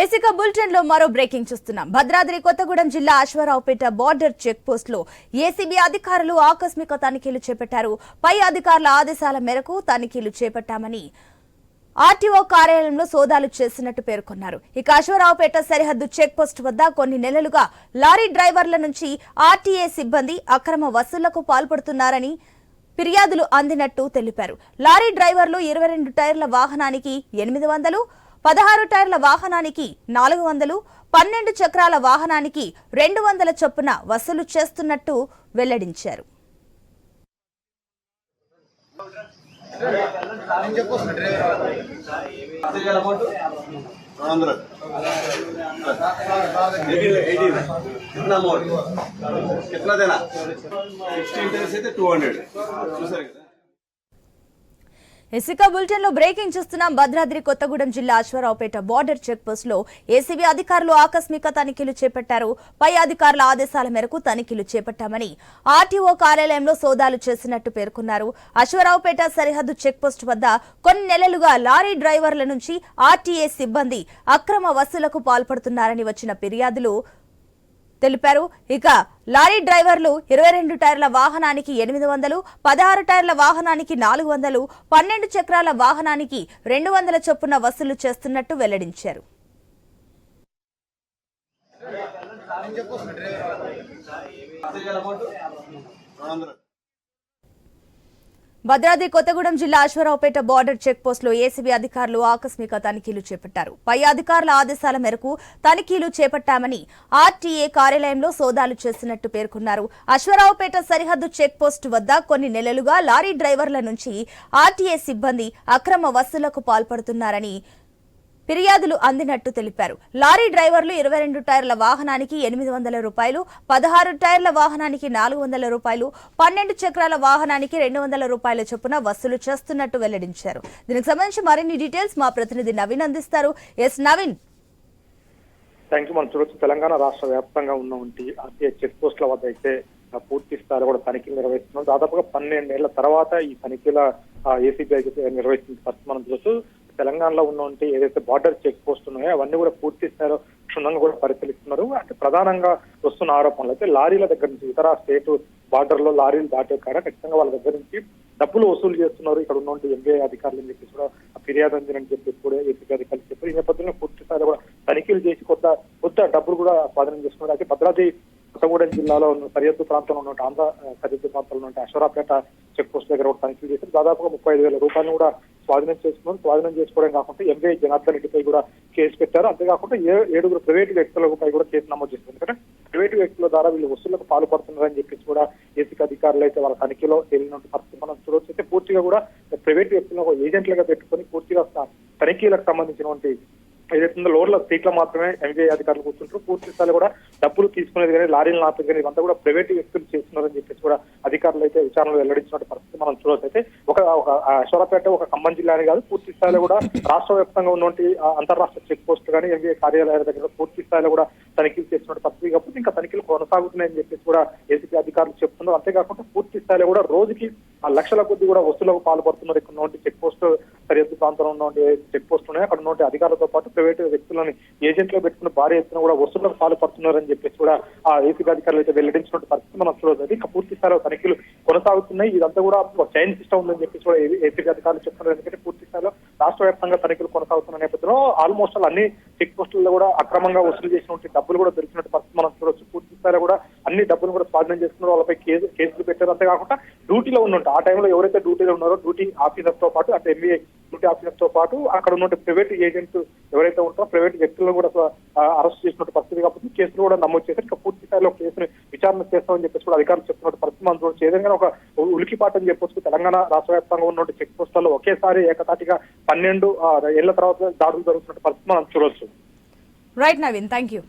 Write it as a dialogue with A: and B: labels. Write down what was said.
A: ఇసుక బులెటిన్లో మరో బ్రేకింగ్ చూస్తున్నాం. భద్రాద్రి కొత్తగూడెం జిల్లా అశ్వారావుపేట బార్డర్ చెక్ పోస్ట్లో ఏసీబీ అధికారులు ఆకస్మిక తనిఖీలు చేపట్టారు. పై అధికారుల ఆదేశాల మేరకు తనిఖీలు చేపట్టామని ఆర్టీఓ కార్యాలయంలో సోదాలు చేసినట్టు పేర్కొన్నారు. ఇక అశ్వరావుపేట సరిహద్దు చెక్ పోస్ట్ వద్ద కొన్ని నెలలుగా లారీ డ్రైవర్ల నుంచి ఆర్టీఏ సిబ్బంది అక్రమ వసూళ్ళకు పాల్పడుతున్నారని ఫిర్యాదులు అందినట్టు తెలిపారు. లారీ డ్రైవర్లు ఇరవై రెండు టైర్ల వాహనానికి ఎనిమిది వందలు పదహారు టైర్ల వాహనానికి నాలుగు వందలు పన్నెండు చక్రాల వాహనానికి రెండు వందల చొప్పున వసూలు చేస్తున్నట్టు వెల్లడించారు.
B: Two hundred. చూసారు
A: ఇసుక బులెటిన్లో బ్రేకింగ్ చూస్తున్నాం. భద్రాద్రి కొత్తగూడెం జిల్లా అశ్వరావుపేట బార్డర్ చెక్ పోస్ట్లో ఏసీబీ అధికారులు ఆకస్మిక తనిఖీలు చేపట్టారు. పై అధికారుల ఆదేశాల మేరకు తనిఖీలు చేపట్టామని ఆర్టీఓ కార్యాలయంలో సోదాలు చేసినట్టు పేర్కొన్నారు. అశ్వరావుపేట సరిహద్దు చెక్ పోస్ట్ వద్ద కొన్ని నెలలుగా లారీ డ్రైవర్ల నుంచి ఆర్టీఏ సిబ్బంది అక్రమ వసూలకు పాల్పడుతున్నారని వచ్చిన ఫిర్యాదులు తెలిపారు. ఇక లారీ డ్రైవర్లు ఇరవై రెండు టైర్ల వాహనానికి ఎనిమిది వందలు పదహారు టైర్ల వాహనానికి నాలుగు వందలు పన్నెండు చక్రాల వాహనానికి రెండు వందల చొప్పున వసూలు చేస్తున్నట్టు వెల్లడించారు.
B: వందలు.
A: భద్రాద్రి కొత్తగూడెం జిల్లా అశ్వరావుపేట బార్డర్ చెక్పోస్టులో ఏసీబీ అధికారులు ఆకస్మిక తనిఖీలు చేపట్టారు. పై అధికారుల ఆదేశాల మేరకు తనిఖీలు చేపట్టామని ఆర్టీఏ కార్యాలయంలో సోదాలు చేసినట్టు పేర్కొన్నారు. అశ్వరావుపేట సరిహద్దు చెక్పోస్ట్ వద్ద కొన్ని నెలలుగా లారీ డ్రైవర్ల నుంచి ఆర్టీఏ సిబ్బంది అక్రమ వసూలకు పాల్పడుతున్నారని ఫిర్యాదులు అందినట్టు తెలిపారు. లారీ డ్రైవర్లు ఇరవై రెండు టైర్ల వాహనానికి ఎనిమిది వందల రూపాయలు పదహారు టైర్ల వాహనానికి నాలుగు వందల రూపాయలు పన్నెండు చక్రాల వాహనానికి రెండు వందల రూపాయల చొప్పున వసూలు చేస్తున్నట్టు వెల్లడించారు. దీనికి సంబంధించి మరిన్ని డీటెయిల్స్ మా ప్రతినిధి నవీన్ అందిస్తారు. ఎస్ నవీన్.
C: థ్యాంక్ యూ మనం చూడొచ్చు తెలంగాణ రాష్ట్ర వ్యాప్తంగా ఉన్నటువంటి ఆర్టీఐ చెక్ పోస్టుల వద్ద అయితే పూర్తి స్థాయిలో కూడా తనిఖీలు నిర్వహిస్తున్నాం. దాదాపుగా పన్నెండేళ్ళ తర్వాత ఈ తనిఖీల ఏసీబీ నిర్వహిస్తున్న పరిస్థితి మనం చూడొచ్చు తెలంగాణలో ఉన్నటువంటి ఏదైతే బార్డర్ చెక్ పోస్ట్ ఉన్నాయో అవన్నీ కూడా పూర్తి స్థాయిలో క్షుణ్ణంగా కూడా పరిశీలిస్తున్నారు. అంటే ప్రధానంగా వస్తున్న ఆరోపణలు అయితే లారీల దగ్గర నుంచి ఇతర స్టేట్ బార్డర్లో లారీలు దాటే కాడ ఖచ్చితంగా వాళ్ళ దగ్గర నుంచి డబ్బులు వసూలు చేస్తున్నారు. ఇక్కడ ఉన్నటువంటి ఎంబీఐ అధికారులు అని చెప్పేసి కూడా ఫిర్యాదు అందినని చెప్పి కూడా ఏపీ అధికారులు చెప్పారు. ఈ నేపథ్యంలో పూర్తి స్థాయిలో కూడా తనిఖీలు చేసి కొత్త కొత్త డబ్బులు కూడా స్వాధీనం చేస్తున్నారు అయితే భద్రాద్రి కొత్తగూడెం జిల్లాలో ఉన్న సరిహద్దు ప్రాంతంలో ఉన్న ఆంధ్ర సరిహద్దు ప్రాంతంలో ఉన్న అశ్వరాపేట చెక్ పోస్ట్ దగ్గర కూడా తనిఖీలు చేశారు. దాదాపుగా ముప్పై ఐదు వేల రూపాయలు కూడా స్వాధీనం చేసుకున్నారు స్వాధీనం చేసుకోవడం కాకుండా ఎంబీఐ జనార్దన్ రెడ్డిపై కూడా కేసు పెట్టారు. అంతేకాకుండా ఏ- ఏడుగురు ప్రైవేటు వ్యక్తులపై కూడా కేసు నమోదు చేశారు. ఎందుకంటే ప్రైవేటు వ్యక్తుల ద్వారా వీళ్ళు వసూళ్ళకు పాల్పడుతున్నారని చెప్పేసి కూడా ఏసీకి అధికారులు అయితే వాళ్ళ తనిఖీలో తేలినట్టు పరిస్థితి మనం చూడవచ్చు అయితే పూర్తిగా కూడా ప్రైవేటు వ్యక్తులను ఒక ఏజెంట్లుగా పెట్టుకొని పూర్తిగా తనిఖీలకు సంబంధించినటువంటి ఏదైతే ఉందో లోడ్ల సీట్ల మాత్రమే ఎంబీఐ అధికారులు కూర్చుంటారు. పూర్తి స్థాయిలో కూడా డబ్బులు తీసుకునేది కానీ లారీలు నాపేది కానీ ఇవంతా కూడా ప్రైవేట్ వ్యక్తులు చేస్తున్నారని చెప్పేసి కూడా అధికారులు అయితే విచారణలో వెల్లడించిన పరిస్థితి మనం చూడవచ్చు. అయితే ఒక ఒక అశ్వరపేట ఒక ఖమ్మం జిల్లా అని కాదు పూర్తి స్థాయిలో కూడా రాష్ట్ర వ్యాప్తంగా ఉన్నటువంటి ఆ అంతర్రాష్ట్ర చెక్ పోస్ట్ కానీ ఎంబీఐ కార్యాలయాల దగ్గర పూర్తి స్థాయిలో కూడా తనిఖీలు చేసినట్టు పరిస్థితి కాబట్టి ఇంకా తనిఖీలు కొనసాగుతున్నాయని చెప్పేసి కూడా ఏసీపీ అధికారులు చెప్తున్నారు. అంతేకాకుండా పూర్తి స్థాయిలో కూడా రోజుకి ఆ లక్షల కొద్ది కూడా వస్తువులకు పాల్పడుతున్నారు. ఇక్కడ ఉన్నటువంటి చెక్ పోస్ట్ సరిహద్దు ప్రాంతంలో ఉన్నటువంటి చెక్ పోస్ట్ ఉన్నాయి. అక్కడ ఉన్నటువంటి అధికారులతో పాటు ప్రైవేట్ వ్యక్తులని ఏజెంట్లో పెట్టుకుని భారీ ఎత్తున కూడా వస్తువులకు పాల్పడుతున్నారని చెప్పేసి కూడా ఆ ఏసీబీ అధికారులు అయితే వెల్లడించినట్టు పరిస్థితి మనం చూడదు ఇంకా పూర్తి స్థాయిలో తనిఖీలు కొనసాగుతున్నాయి. ఇదంతా కూడా చైన్ సిస్టమ్ ఉందని చెప్పేసి కూడా ఏసీబీ అధికారులు చెప్తున్నారు. ఎందుకంటే పూర్తి స్థాయిలో రాష్ట్ర వ్యాప్తంగా తనిఖీలు కొనసాగుతున్న నేపథ్యంలో ఆల్మోస్ట్ అన్ని చెక్ పోస్టుల్లో కూడా అక్రమంగా వసూలు చేసినటువంటి డబ్బులు కూడా దొరికినట్టు పరిస్థితి మనం చూడొచ్చు పూర్తి స్థాయిలో కూడా అన్ని డబ్బులు కూడా స్వాధీనం చేసుకున్నారు వాళ్ళపై కేసు కేసులు పెట్టారు. అంతేకాకుండా డ్యూటీలో ఉన్నట్టు ఆ టైంలో ఎవరైతే డ్యూటీలో ఉన్నారో డ్యూటీ ఆఫీసర్తో పాటు అంటే ఎంబీఏ డ్యూటీ ఆఫీసర్తో పాటు అక్కడ ఉన్న ప్రైవేట్ ఏజెంట్ ఎవరైతే ఉంటారో ప్రైవేట్ వ్యక్తులను కూడా అరెస్ట్ చేసినట్టు పరిస్థితి. కాబట్టి కేసులు కూడా నమోదు చేశారు. ఇంకా పూర్తి స్థాయిలో కేసును విచారణ చేస్తామని చెప్పేసి కూడా అధికారులు చెప్తున్నట్టు పరిస్థితి మనం చూడొచ్చు. ఏదైనా ఒక ఉలికిపాటని చెప్పొచ్చు. తెలంగాణ రాష్ట్ర వ్యాప్తంగా ఉన్నటువంటి చెక్ పోస్టుల్లో ఒకేసారి ఏకతాటిగా పన్నెండు ఏళ్ళ తర్వాత దాడులు జరుగుతున్నట్టు పరిస్థితి మనం చూడొచ్చు.
A: Right Naveen thank you